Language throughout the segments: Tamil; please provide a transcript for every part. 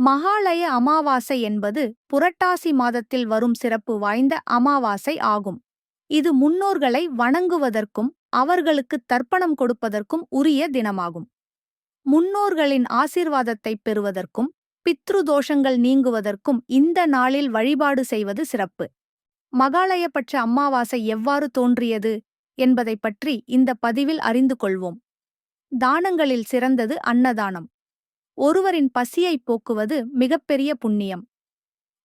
மகாலய அமாவாசை என்பது புரட்டாசி மாதத்தில் வரும் சிறப்பு வாய்ந்த அமாவாசை ஆகும். இது முன்னோர்களை வணங்குவதற்கும் அவர்களுக்கு தர்ப்பணம் கொடுப்பதற்கும் உரிய தினமாகும். முன்னோர்களின் ஆசீர்வாதத்தைப் பெறுவதற்கும் பித்ரு தோஷங்கள் நீங்குவதற்கும் இந்த நாளில் வழிபாடு செய்வது சிறப்பு. மகாலயபட்ச அமாவாசை எவ்வாறு தோன்றியது என்பதைப் பற்றி இந்த பதிவில் அறிந்து கொள்வோம். தானங்களில் சிறந்தது அன்னதானம். ஒருவரின் பசியைப் போக்குவது மிகப்பெரிய புண்ணியம்.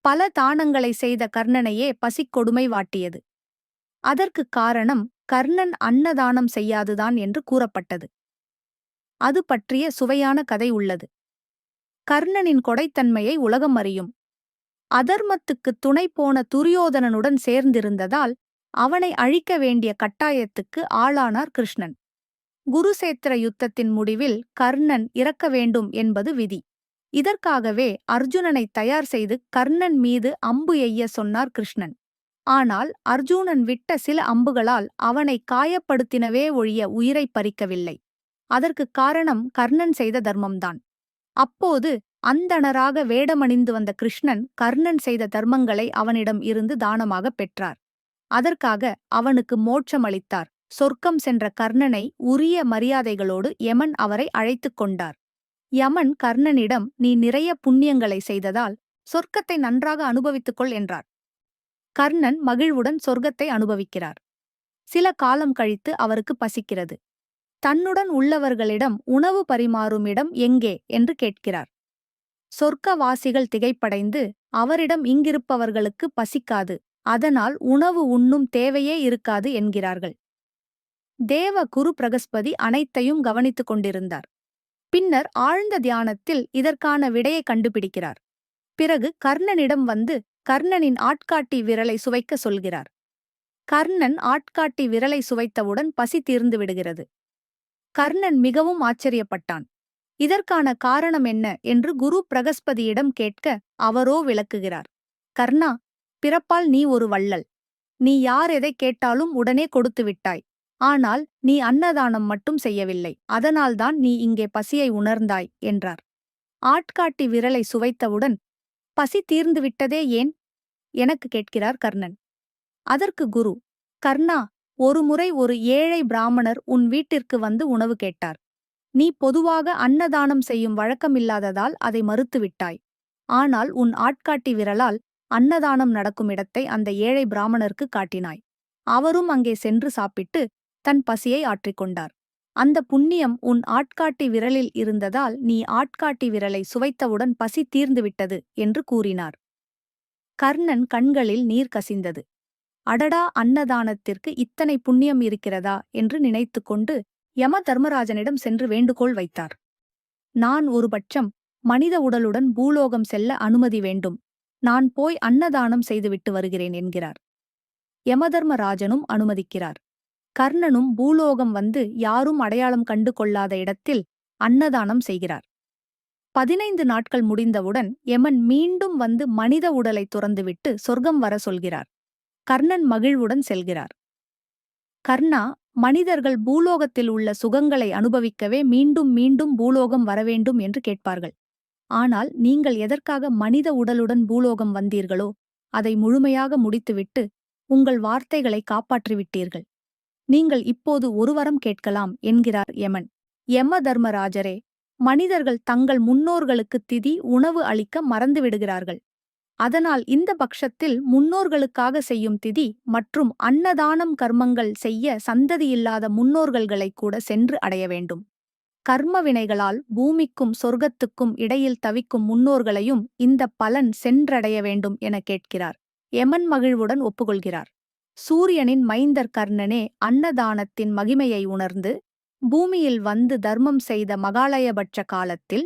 பல தானங்களை செய்த கர்ணனையே பசிக்கொடுமை வாட்டியது. அதற்குக் காரணம் கர்ணன் அன்னதானம் செய்யாதுதான் என்று கூறப்பட்டது. அது பற்றிய சுவையான கதை உள்ளது. கர்ணனின் கொடைத்தன்மையை உலகம் அறியும். அதர்மத்துக்குத் துணை போன துரியோதனனுடன் சேர்ந்திருந்ததால் அவனை அழிக்க வேண்டிய கட்டாயத்துக்கு ஆளானார் கிருஷ்ணன். குருசேத்திர யுத்தத்தின் முடிவில் கர்ணன் இறக்க வேண்டும் என்பது விதி. இதற்காகவே அர்ஜுனனை தயார் செய்து கர்ணன் மீது அம்பு எய்ய சொன்னார் கிருஷ்ணன். ஆனால் அர்ஜுனன் விட்ட சில அம்புகளால் அவனை காயப்படுத்தினவே ஒழிய உயிரை பறிக்கவில்லை. அதற்குக் காரணம் கர்ணன் செய்த தர்மம்தான். அப்போது அந்தணராக வேடமணிந்து வந்த கிருஷ்ணன் கர்ணன் செய்த தர்மங்களை அவனிடம் இருந்து தானமாகப் பெற்றார். அதற்காக அவனுக்கு மோட்சமளித்தார். சொர்க்கம் சென்ற கர்ணனை உரிய மரியாதைகளோடு யமன் அவரை அழைத்துக் கொண்டார். யமன் கர்ணனிடம் நீ நிறைய புண்ணியங்களை செய்ததால் சொர்க்கத்தை நன்றாக அனுபவித்துக்கொள் என்றார். கர்ணன் மகிழ்வுடன் சொர்க்கத்தை அனுபவிக்கிறார். சில காலம் கழித்து அவருக்கு பசிக்கிறது. தன்னுடன் உள்ளவர்களிடம் உணவு பரிமாறும் இடம் எங்கே என்று கேட்கிறார். சொர்க்கவாசிகள் திகைப்படைந்து அவரிடம் இங்கிருப்பவர்களுக்கு பசிக்காது அதனால் உணவு உண்ணும் தேவையே இருக்காது என்கிறார்கள். தேவ குரு பிரகஸ்பதி அனைத்தையும் கவனித்துக் கொண்டிருந்தார். பின்னர் ஆழ்ந்த தியானத்தில் இதற்கான விடையை கண்டுபிடிக்கிறார். பிறகு கர்ணனிடம் வந்து கர்ணனின் ஆட்காட்டி விரலை சுவைக்க சொல்கிறார். கர்ணன் ஆட்காட்டி விரலை சுவைத்தவுடன் பசி தீர்ந்து விடுகிறது. கர்ணன் மிகவும் ஆச்சரியப்பட்டான். இதற்கான காரணம் என்ன என்று குரு பிரகஸ்பதியிடம் கேட்க அவரோ விளக்குகிறார். கர்ணா பிறப்பால் நீ ஒரு வள்ளல். நீ யார் எதை கேட்டாலும் உடனே கொடுத்து விட்டாய். ஆனால் நீ அன்னதானம் மட்டும் செய்யவில்லை அதனால்தான் நீ இங்கே பசியை உணர்ந்தாய் என்றார். ஆட்காட்டி விரலை சுவைத்தவுடன் பசி தீர்ந்துவிட்டதே ஏன்? எனக்கு கேட்கிறார் கர்ணன். அதற்கு குரு கர்ணா ஒருமுறை ஒரு ஏழை பிராமணர் உன் வீட்டிற்கு வந்து உணவு கேட்டார். நீ பொதுவாக அன்னதானம் செய்யும் வழக்கமில்லாததால் அதை மறுத்துவிட்டாய் ஆனால் உன் ஆட்காட்டி விரலால் அன்னதானம் நடக்கும் இடத்தை அந்த ஏழை பிராமணருக்கு காட்டினாய். அவரும் அங்கே சென்று சாப்பிட்டு தன் பசியை ஆற்றிக்கொண்டார் அந்த புண்ணியம் உன் ஆட்காட்டி விரலில் இருந்ததால் நீ ஆட்காட்டி விரலை சுவைத்தவுடன் பசி தீர்ந்துவிட்டது என்று கூறினார். கர்ணன் கண்களில் நீர் கசிந்தது. அடடா அன்னதானத்திற்கு இத்தனை புண்ணியம் இருக்கிறதா என்று நினைத்து கொண்டு யம தர்மராஜனிடம் சென்று வேண்டுகோள் வைத்தார். நான் ஒரு பட்சம் மனித உடலுடன் பூலோகம் செல்ல அனுமதி வேண்டும். நான் போய் அன்னதானம் செய்துவிட்டு வருகிறேன் என்கிறார். யமதர்மராஜனும் அனுமதிக்கிறார். கர்ணனும் பூலோகம் வந்து யாரும் அடையாளம் கண்டு கொள்ளாத இடத்தில் அன்னதானம் செய்கிறார். பதினைந்து நாட்கள் முடிந்தவுடன் யமன் மீண்டும் வந்து மனித உடலை துறந்துவிட்டு சொர்க்கம் வர சொல்கிறார். கர்ணன் மகிழ்வுடன் செல்கிறார். கர்ணா மனிதர்கள் பூலோகத்தில் உள்ள சுகங்களை அனுபவிக்கவே மீண்டும் மீண்டும் பூலோகம் வரவேண்டும் என்று கேட்பார்கள். ஆனால் நீங்கள் எதற்காக மனித உடலுடன் பூலோகம் வந்தீர்களோ அதை முழுமையாக முடித்துவிட்டு உங்கள் வார்த்தைகளை காப்பாற்றிவிட்டீர்கள். நீங்கள் இப்போது ஒரு வரம் கேட்கலாம் என்கிறார் யமன். யம தர்மராஜரே மனிதர்கள் தங்கள் முன்னோர்களுக்கு திதி உணவு அளிக்க மறந்துவிடுகிறார்கள் அதனால் இந்த பட்சத்தில் முன்னோர்களுக்காக செய்யும் திதி மற்றும் அன்னதானம் கர்மங்கள் செய்ய சந்ததியில்லாத முன்னோர்கள்களை கூட சென்று அடைய வேண்டும். கர்ம வினைகளால் பூமிக்கும் சொர்க்கத்துக்கும் இடையில் தவிக்கும் முன்னோர்களையும் இந்த பலன் சென்றடைய வேண்டும் என கேட்கிறார். எமன் மகிழ்வுடன் ஒப்புக்கொள்கிறார். சூரியனின் மைந்தர் கர்ணனே அன்னதானத்தின் மகிமையை உணர்ந்து பூமியில் வந்து தர்மம் செய்த மகாலயபட்ச காலத்தில்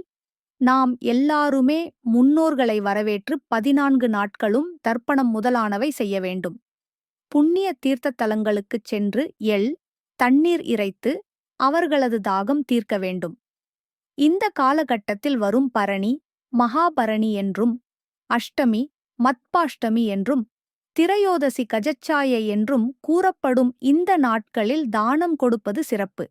நாம் எல்லாருமே முன்னோர்களை வரவேற்று பதினான்கு நாட்களும் தர்ப்பணம் முதலானவை செய்ய வேண்டும். புண்ணிய தீர்த்த தலங்களுக்குச் சென்று எள் தண்ணீர் இறைத்து அவர்களது தாகம் தீர்க்க வேண்டும். இந்த காலகட்டத்தில் வரும் பரணி மகாபரணி என்றும் அஷ்டமி மத்பாஷ்டமி என்றும் திரையோதசி கஜச்சாயை என்றும் கூறப்படும் இந்த நாட்களில் தானம் கொடுப்பது சிறப்பு.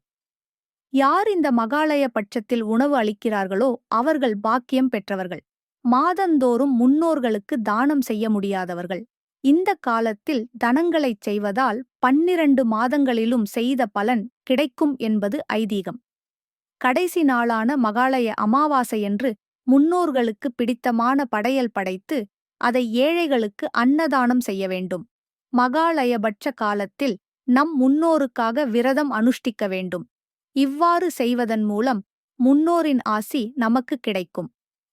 யார் இந்த மகாலய பட்சத்தில் உணவு அளிக்கிறார்களோ அவர்கள் பாக்கியம் பெற்றவர்கள். மாதந்தோறும் முன்னோர்களுக்கு தானம் செய்ய முடியாதவர்கள். இந்த காலத்தில் தனங்களைச் செய்வதால் பன்னிரண்டு மாதங்களிலும் செய்த பலன் கிடைக்கும் என்பது ஐதீகம். கடைசி நாளான மகாலய அமாவாசையன்று முன்னோர்களுக்கு பிடித்தமான படையல் படைத்து அதை ஏழைகளுக்கு அன்னதானம் செய்ய வேண்டும். மகாலயபட்ச காலத்தில் நம் முன்னோருக்காக விரதம் அனுஷ்டிக்க வேண்டும். இவ்வாறு செய்வதன் மூலம் முன்னோரின் ஆசி நமக்கு கிடைக்கும்.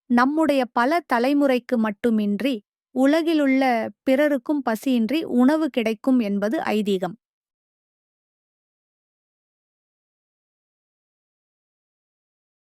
நம்முடைய பல தலைமுறைக்கு மட்டுமின்றி உலகிலுள்ள பிறருக்கும் பசியின்றி உணவு கிடைக்கும் என்பது ஐதீகம்.